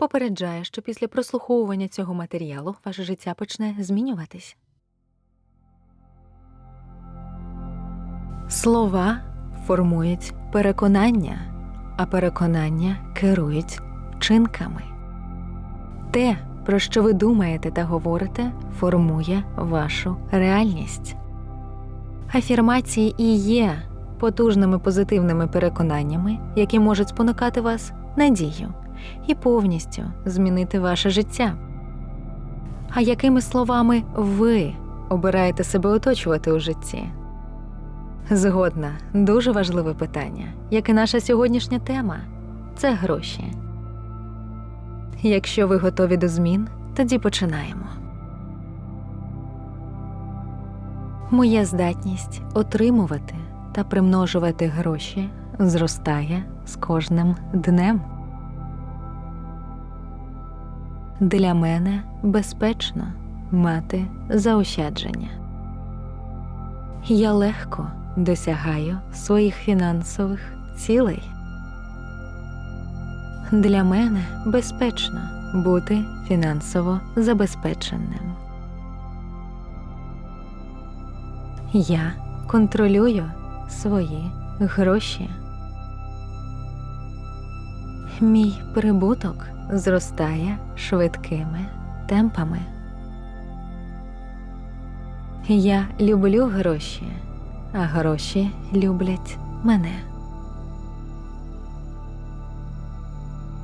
попереджає, що після прослуховування цього матеріалу ваше життя почне змінюватись. Слова формують переконання, а переконання керують вчинками. Те, про що ви думаєте та говорите, формує вашу реальність. Афірмації і є потужними позитивними переконаннями, які можуть спонукати вас на дію і повністю змінити ваше життя. А якими словами ви обираєте себе оточувати у житті? Згодна, дуже важливе питання, як і наша сьогоднішня тема це гроші. Якщо ви готові до змін, тоді починаємо. Моя здатність отримувати та примножувати гроші зростає з кожним днем. Для мене безпечно мати заощадження. Я легко досягаю своїх фінансових цілей. Для мене безпечно бути фінансово забезпеченим. Я контролюю свої гроші. Мій прибуток зростає швидкими темпами. Я люблю гроші, а гроші люблять мене.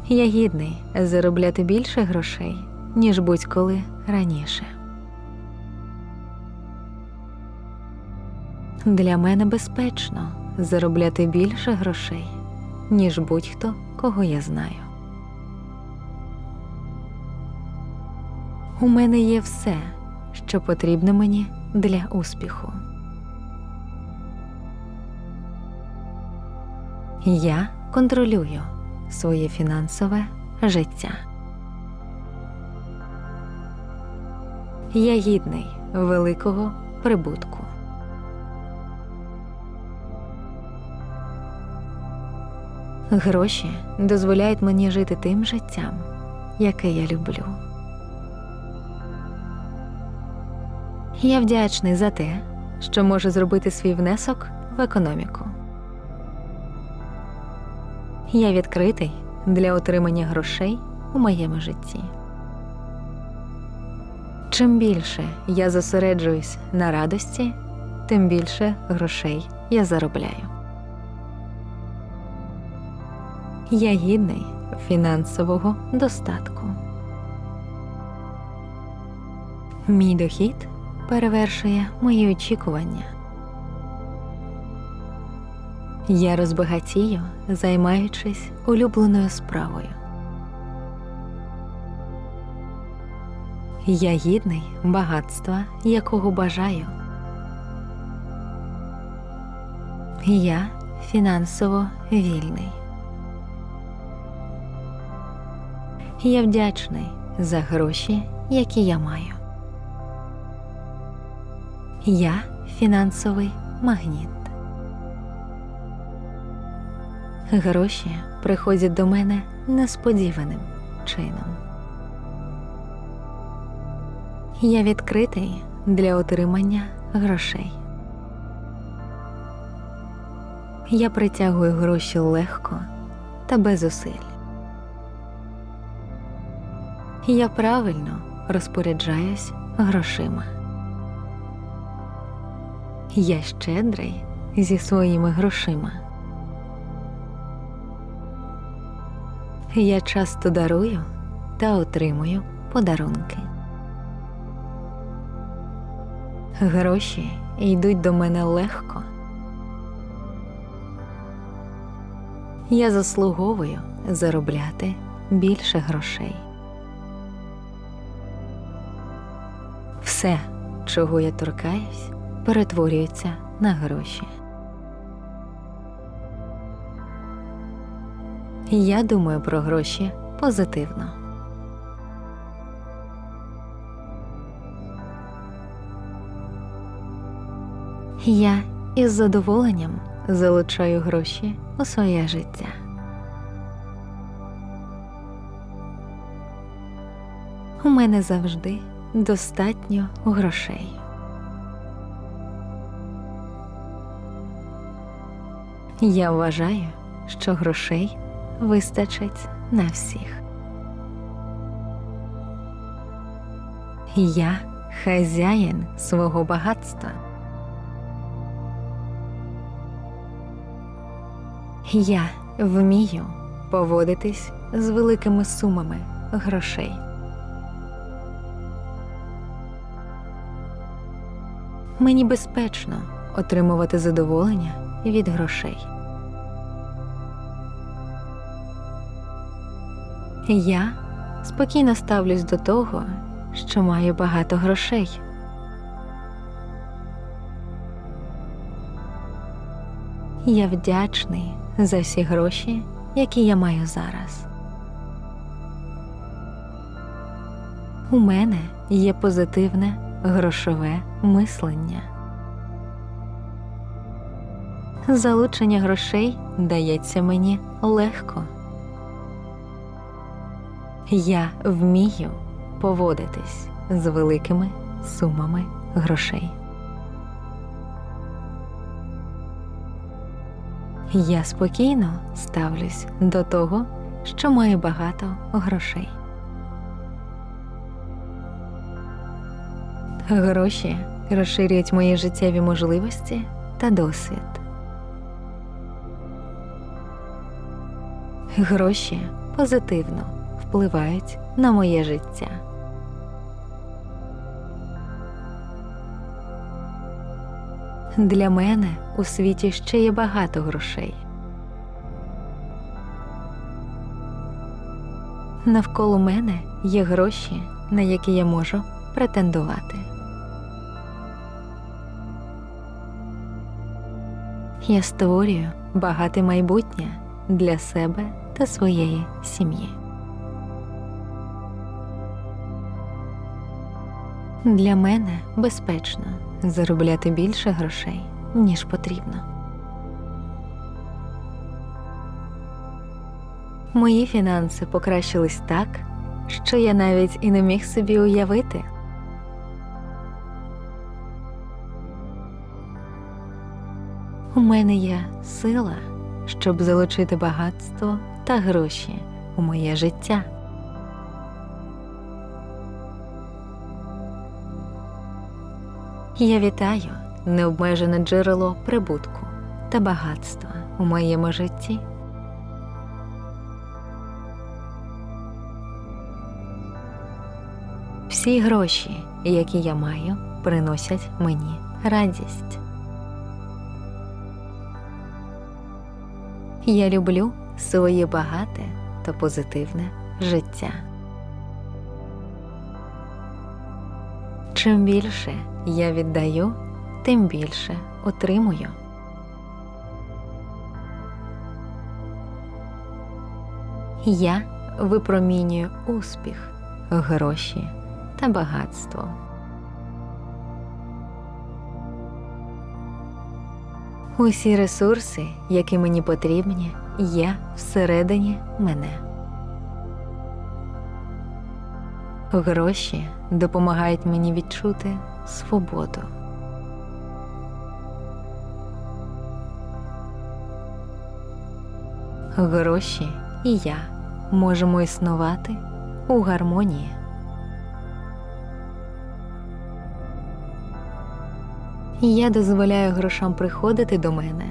Я гідний заробляти більше грошей, ніж будь-коли раніше. Для мене безпечно заробляти більше грошей, ніж будь-хто, кого я знаю. У мене є все, що потрібно мені для успіху. Я контролюю своє фінансове життя. Я гідний великого прибутку. Гроші дозволяють мені жити тим життям, яке я люблю. Я вдячний за те, що можу зробити свій внесок в економіку. Я відкритий для отримання грошей у моєму житті. Чим більше я зосереджуюсь на радості, тим більше грошей я заробляю. Я гідний фінансового достатку. Мій дохід перевершує мої очікування. Я розбагатію, займаючись улюбленою справою. Я гідний багатства, якого бажаю. Я фінансово вільний. Я вдячний за гроші, які я маю. Я фінансовий магніт. Гроші приходять до мене несподіваним чином. Я відкритий для отримання грошей. Я притягую гроші легко та без зусиль. Я правильно розпоряджаюсь грошима. Я щедрий зі своїми грошима. Я часто дарую та отримую подарунки. Гроші йдуть до мене легко. Я заслуговую заробляти більше грошей. Все, чого я торкаюсь, перетворюється на гроші. Я думаю про гроші позитивно. Я із задоволенням залучаю гроші у своє життя. У мене завжди достатньо грошей. Я вважаю, що грошей вистачить на всіх. Я хазяїн свого багатства. Я вмію поводитись з великими сумами грошей. Мені безпечно отримувати задоволення від грошей. Я спокійно ставлюсь до того, що маю багато грошей. Я вдячний за всі гроші, які я маю зараз. У мене є позитивне грошове мислення. Залучення грошей дається мені легко. Я вмію поводитись з великими сумами грошей. Я спокійно ставлюсь до того, що маю багато грошей. Гроші розширюють мої життєві можливості та досвід. Гроші позитивно впливають на моє життя. Для мене у світі ще є багато грошей. Навколо мене є гроші, на які я можу претендувати. Я створюю багате майбутнє для себе та своєї сім'ї. Для мене безпечно заробляти більше грошей, ніж потрібно. Мої фінанси покращились так, що я навіть і не міг собі уявити. У мене є сила, щоб залучити багатство та гроші у моє життя. Я вітаю необмежене джерело прибутку та багатства у моєму житті. Всі гроші, які я маю, приносять мені радість. Я люблю своє багате та позитивне життя. Чим більше я віддаю, тим більше отримую. Я випромінюю успіх, гроші та багатство. Усі ресурси, які мені потрібні, є всередині мене. Гроші допомагають мені відчути свободу. Гроші і я можемо існувати у гармонії. Я дозволяю грошам приходити до мене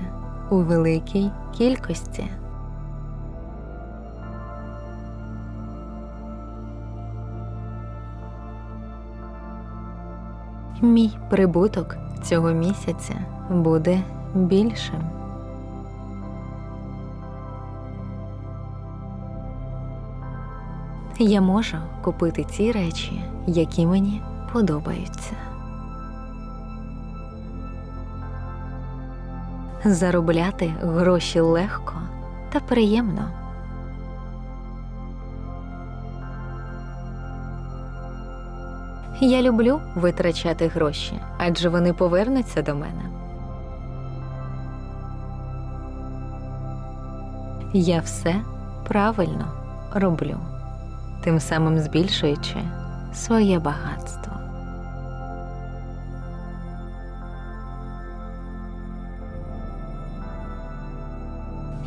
у великій кількості. Мій прибуток цього місяця буде більшим. Я можу купити ті речі, які мені подобаються. Заробляти гроші легко та приємно. Я люблю витрачати гроші, адже вони повернуться до мене. Я все правильно роблю, тим самим збільшуючи своє багатство.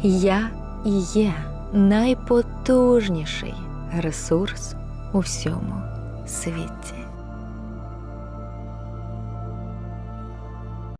Я і є найпотужніший ресурс у всьому світі.